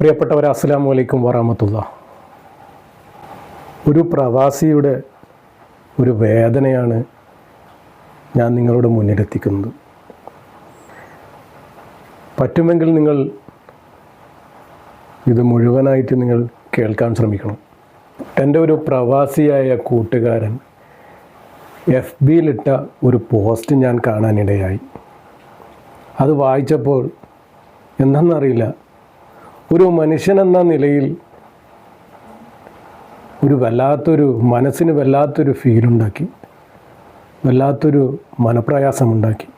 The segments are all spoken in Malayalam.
പ്രിയപ്പെട്ടവരെ അസ്സാം വലൈക്കും വറാമത്തുള്ള ഒരു പ്രവാസിയുടെ ഒരു വേദനയാണ് ഞാൻ നിങ്ങളുടെ മുന്നിലെത്തിക്കുന്നത്. പറ്റുമെങ്കിൽ നിങ്ങൾ ഇത് മുഴുവനായിട്ട് നിങ്ങൾ കേൾക്കാൻ ശ്രമിക്കണം. എന്റെ ഒരു പ്രവാസിയായ കൂട്ടുകാരൻ എഫ് ബിയിലിട്ട ഒരു പോസ്റ്റ് ഞാൻ കാണാനിടയായി. അത് വായിച്ചപ്പോൾ എന്താണെന്നറിയില്ല ഒരു മനുഷ്യനെന്ന നിലയിൽ ഒരു വല്ലാത്തൊരു മനസ്സിന് വല്ലാത്തൊരു ഫീലുണ്ടാക്കി വല്ലാത്തൊരു മനപ്രയാസമുണ്ടാക്കി.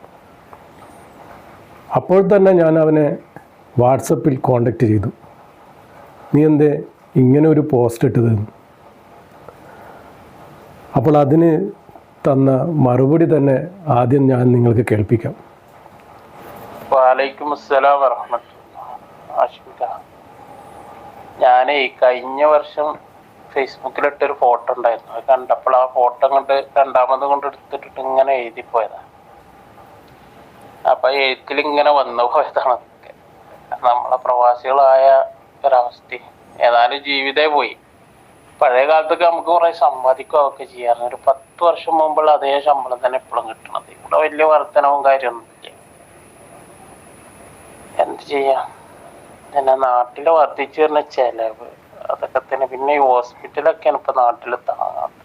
അപ്പോൾ തന്നെ ഞാൻ അവനെ വാട്സപ്പിൽ കോണ്ടാക്ട് ചെയ്തു. നീ എന്തേ ഇങ്ങനെ ഒരു പോസ്റ്റ് ഇട്ടത്? അപ്പോൾ അതിന് തന്ന മറുപടി തന്നെ ആദ്യം ഞാൻ നിങ്ങൾക്ക് കേൾപ്പിക്കാം. വാലൈക്കും അസ്സലാം വറഹമത്തുള്ള ഞാൻ ഈ കഴിഞ്ഞ വർഷം ഫേസ്ബുക്കിലിട്ടൊരു ഫോട്ടോ ഉണ്ടായിരുന്നു. അത് കണ്ടപ്പോൾ ആ ഫോട്ടോ കൊണ്ട് രണ്ടാമത് കൊണ്ട് എടുത്തിട്ടിട്ട് ഇങ്ങനെ എഴുതി പോയതാ. അപ്പൊ എഴുത്തിൽ ഇങ്ങനെ വന്നു പോയതാണ് അതൊക്കെ. നമ്മളെ പ്രവാസികളായ ഒരവസ്ഥ. ഏതായാലും ജീവിതേ പോയി. പഴയ കാലത്തൊക്കെ നമുക്ക് കുറെ സമ്പാദിക്കുകയൊക്കെ ചെയ്യാറുണ്ട് ഒരു പത്ത് വർഷം മുമ്പുള്ള അതേ ശമ്പളം തന്നെ എപ്പോഴും കിട്ടണത്. ഇവിടെ വലിയ വർധനവും കാര്യമൊന്നുമില്ല എന്ത് ചെയ്യാം? പിന്നെ നാട്ടിൽ വർദ്ധിച്ചു വരുന്ന ചെലവ് അതൊക്കെ തന്നെ. പിന്നെ ഈ ഹോസ്പിറ്റലൊക്കെയാണ് ഇപ്പൊ നാട്ടിൽ താങ്ങാത്തത്.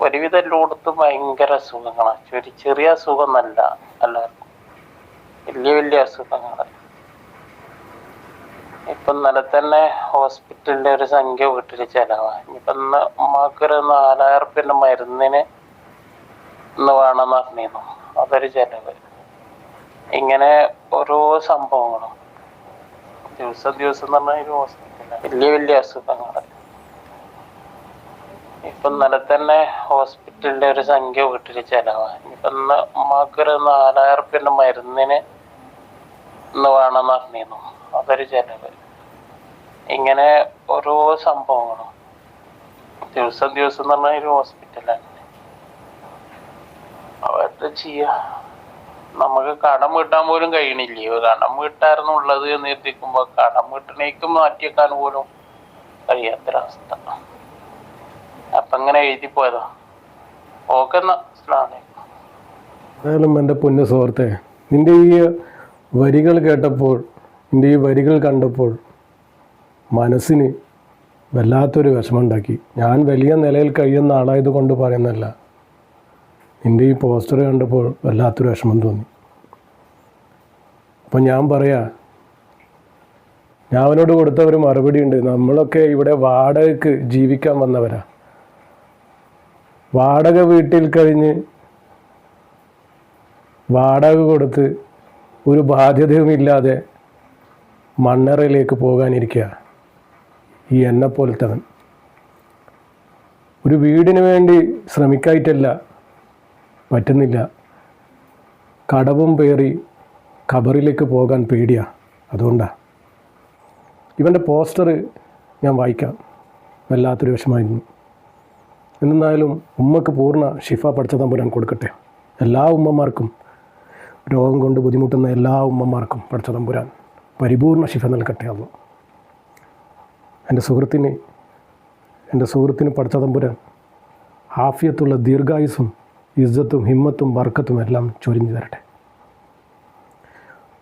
ഒരുവിധം എല്ലായിടത്തും ഭയങ്കര അസുഖങ്ങളാണ് ചെറിയ ചെറിയ അസുഖമൊന്നല്ല എല്ലാവർക്കും. വലിയ വലിയ അസുഖങ്ങൾ ഇപ്പൊ ഇന്നലെ തന്നെ ഹോസ്പിറ്റലിന്റെ ഒരു സംഖ്യ വീട്ടിൽ ചെലവാണ് ഇനിയിപ്പൊ ഇന്ന് ഉമ്മാക്കൊരു നാലായിരം റുപ്യന്റെ മരുന്നിന് ഇന്ന് വേണമെന്ന് പറഞ്ഞിരുന്നു. അതൊരു ചെലവ്. ഇങ്ങനെ ഓരോ സംഭവങ്ങളും. ദിവസം ദിവസം എന്ന് പറഞ്ഞാൽ ഒരു വലിയ വലിയ അസുഖങ്ങൾ ഇപ്പൊ ഇന്നലെ തന്നെ ഹോസ്പിറ്റലിന്റെ ഒരു സംഖ്യ വീട്ടിൽ ചെലവാണ് ഇപ്പൊ ഇന്ന് നാലായിരം റുപ്യന്റെ മരുന്നിന് ഇന്ന് വേണമെന്ന് അറിഞ്ഞിരുന്നു അതൊരു ചെലവ്. ഇങ്ങനെ ഓരോ സംഭവങ്ങളും. ദിവസം ദിവസം എന്ന് പറഞ്ഞാൽ ഒരു ഹോസ്പിറ്റലാണ് അവരുടെ ചെയ്യാ? നമുക്ക് കടം വീട്ടാൻ പോലും കഴിയണില്ലയോ കടം വീട്ടായിരുന്നു ഉള്ളത് എന്ന് എത്തിക്കുമ്പോ കടം വീട്ടിനേക്കും മാറ്റിയേക്കാൻ പോലും കഴിയാത്തൊരവസ്ഥ അപ്പൊ ഇങ്ങനെ എഴുതി പോയതാ. ഓക്കെ. എന്തായാലും എന്റെ പൊന്നു സുഹൃത്തെ നിന്റെ ഈ വരികൾ കേട്ടപ്പോൾ നിന്റെ ഈ വരികൾ കണ്ടപ്പോൾ മനസ്സിന് വല്ലാത്തൊരു വിഷമമുണ്ടാക്കി ഞാൻ വലിയ നിലയിൽ കഴിയുന്ന ആളായത് കൊണ്ട് പറയുന്നതല്ല. നിന്റെ ഈ പോസ്റ്റർ കണ്ടപ്പോൾ വല്ലാത്തൊരു വിഷമം തോന്നി. അപ്പം ഞാൻ പറയാ ഞാൻ അവനോട് കൊടുത്ത ഒരു മറുപടി ഉണ്ട്. നമ്മളൊക്കെ ഇവിടെ വാടകയ്ക്ക് ജീവിക്കാൻ വന്നവരാ. വാടക വീട്ടിൽ കഴിഞ്ഞ് വാടക കൊടുത്ത് ഒരു ബാധ്യതയുമില്ലാതെ മണ്ണറയിലേക്ക് പോകാനിരിക്കുക ഈ എന്നെ പോലത്തവൻ ഒരു വീടിന് വേണ്ടി ശ്രമിക്കായിട്ടല്ല പറ്റുന്നില്ല. കടവും പേറി ഖബറിലേക്ക് പോകാൻ പേടിയാ. അതുകൊണ്ടാണ് ഇവന്റെ പോസ്റ്റർ ഞാൻ വായിക്കാം. വല്ലാത്തൊരു വിഷമായിരുന്നു. എന്നാലും ഉമ്മക്ക് പൂർണ ഷിഫ പഠിച്ച തമ്പുരാൻ കൊടുക്കട്ടെ. എല്ലാ ഉമ്മമാർക്കും രോഗം കൊണ്ട് ബുദ്ധിമുട്ടുന്ന എല്ലാ ഉമ്മമാർക്കും പഠിച്ച തമ്പുരാൻ പരിപൂർണ ഷിഫ നൽകട്ടെ അന്ന് എന്റെ സുഹൃത്തിന് എന്റെ സുഹൃത്തിന് പഠിച്ച തമ്പുരാൻ ഹാഫിയത്തുള്ള ദീർഘായുസും ഇജ്ജത്തും ഹിമ്മത്തും വർക്കത്തും എല്ലാം ചൊരിഞ്ഞു തരട്ടെ.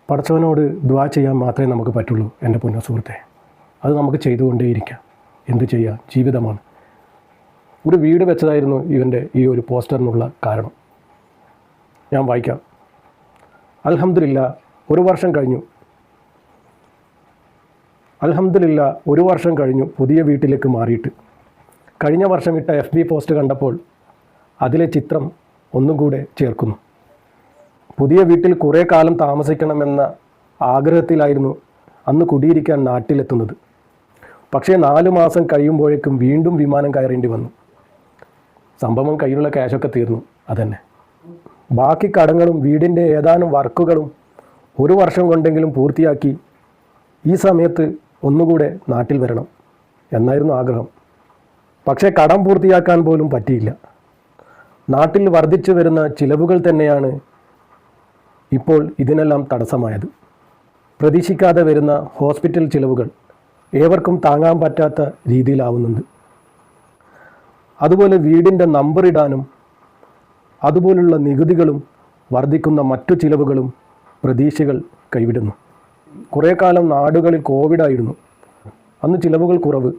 പഠിച്ചവനോട് ദ്വാ ചെയ്യാൻ മാത്രമേ നമുക്ക് പറ്റുള്ളൂ എന്റെ പൊന്ന സുഹൃത്തെ. അത് നമുക്ക് ചെയ്തുകൊണ്ടേയിരിക്കാം. എന്ത് ചെയ്യാം? ജീവിതമാണ്. ഒരു വീട് വെച്ചതായിരുന്നു ഇവന്റെ ഈ ഒരു പോസ്റ്ററിനുള്ള കാരണം. ഞാൻ വായിക്കാം. അൽഹംദുലില്ല ഒരു വർഷം കഴിഞ്ഞു. അൽഹംദുലില്ല ഒരു വർഷം കഴിഞ്ഞു പുതിയ വീട്ടിലേക്ക് മാറിയിട്ട്. കഴിഞ്ഞ വർഷം ഇട്ട എഫ് ബി പോസ്റ്റ് കണ്ടപ്പോൾ അതിലെ ചിത്രം ഒന്നും കൂടെ ചേർക്കുന്നു. പുതിയ വീട്ടിൽ കുറേ കാലം താമസിക്കണമെന്ന ആഗ്രഹത്തിലായിരുന്നു അന്ന് കുടിയിരിക്കാൻ നാട്ടിലെത്തുന്നത്. പക്ഷേ നാല് മാസം കഴിയുമ്പോഴേക്കും വീണ്ടും വിമാനം കയറേണ്ടി വന്നു. സംഭവം കയ്യിലുള്ള ക്യാഷൊക്കെ തീർന്നു അതന്നെ. ബാക്കി കടങ്ങളും വീടിന്റെ ഏതാനും വർക്കുകളും ഒരു വർഷം കൊണ്ടെങ്കിലും പൂർത്തിയാക്കി ഈ സമയത്ത് ഒന്നുകൂടെ നാട്ടിൽ വരണം എന്നായിരുന്നു ആഗ്രഹം. പക്ഷേ കടം പൂർത്തിയാക്കാൻ പോലും പറ്റിയില്ല. നാട്ടിൽ വർദ്ധിച്ചു വരുന്ന ചിലവുകൾ തന്നെയാണ് ഇപ്പോൾ ഇതിനെല്ലാം തടസ്സമായത്. പ്രതീക്ഷിക്കാതെ വരുന്ന ഹോസ്പിറ്റൽ ചിലവുകൾ ഏവർക്കും താങ്ങാൻ പറ്റാത്ത രീതിയിലാവുന്നുണ്ട്. അതുപോലെ വീടിന്റെ നമ്പർ ഇടാനും അതുപോലുള്ള നികുതികളും വർദ്ധിക്കുന്ന മറ്റു ചിലവുകളും പ്രതീക്ഷകൾ കൈവിടുന്നു. കുറേ കാലം നാടുകളിൽ കോവിഡായിരുന്നു. അന്ന് ചിലവുകൾ കുറവ്.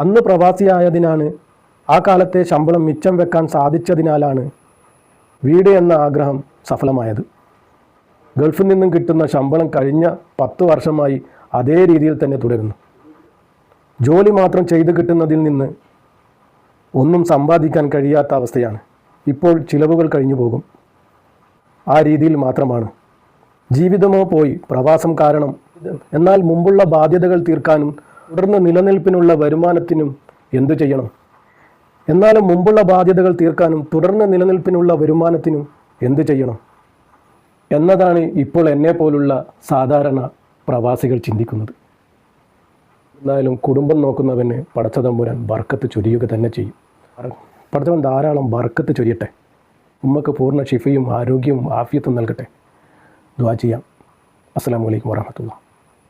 അന്ന് പ്രവാസിയായതിനാണ് ആ കാലത്തെ ശമ്പളം മിച്ചം വെക്കാൻ സാധിച്ചതിനാലാണ് വീട് എന്ന ആഗ്രഹം സഫലമായത്. ഗൾഫിൽ നിന്നും കിട്ടുന്ന ശമ്പളം കഴിഞ്ഞ പത്ത് വർഷമായി അതേ രീതിയിൽ തന്നെ തുടരുന്നു. ജോലി മാത്രം ചെയ്തു കിട്ടുന്നതിൽ നിന്ന് ഒന്നും സമ്പാദിക്കാൻ കഴിയാത്ത അവസ്ഥയാണ്. ഇപ്പോൾ ചിലവുകൾ കഴിഞ്ഞു പോകും. ആ രീതിയിൽ മാത്രമാണ്. ജീവിതമോ പോയി പ്രവാസം കാരണം എന്നാൽ മുമ്പുള്ള ബാധ്യതകൾ തീർക്കാനും തുടർന്ന് നിലനിൽപ്പിനുള്ള വരുമാനത്തിനും എന്തു ചെയ്യണം? എന്നാലും മുമ്പുള്ള ബാധ്യതകൾ തീർക്കാനും തുടർന്ന് നിലനിൽപ്പിനുള്ള വരുമാനത്തിനും എന്തു ചെയ്യണം? എന്നതാണ് ഇപ്പോൾ എന്നെ പോലുള്ള സാധാരണ പ്രവാസികൾ ചിന്തിക്കുന്നത്. എന്തായാലും കുടുംബം നോക്കുന്നവന് പടച്ചതമ്പുരാൻ ബർക്കത്ത് ചൊരിയുക തന്നെ ചെയ്യും. പടച്ചവൻ ധാരാളം ബർക്കത്ത് ചൊരിയട്ടെ. ഉമ്മക്ക് പൂർണ ഷിഫയും ആരോഗ്യവും ആഫിയത്തും നൽകട്ടെ. ദ്വാ ചെയ്യാം. അസ്സാം വലൈക്കും വാഹമത്തുള്ള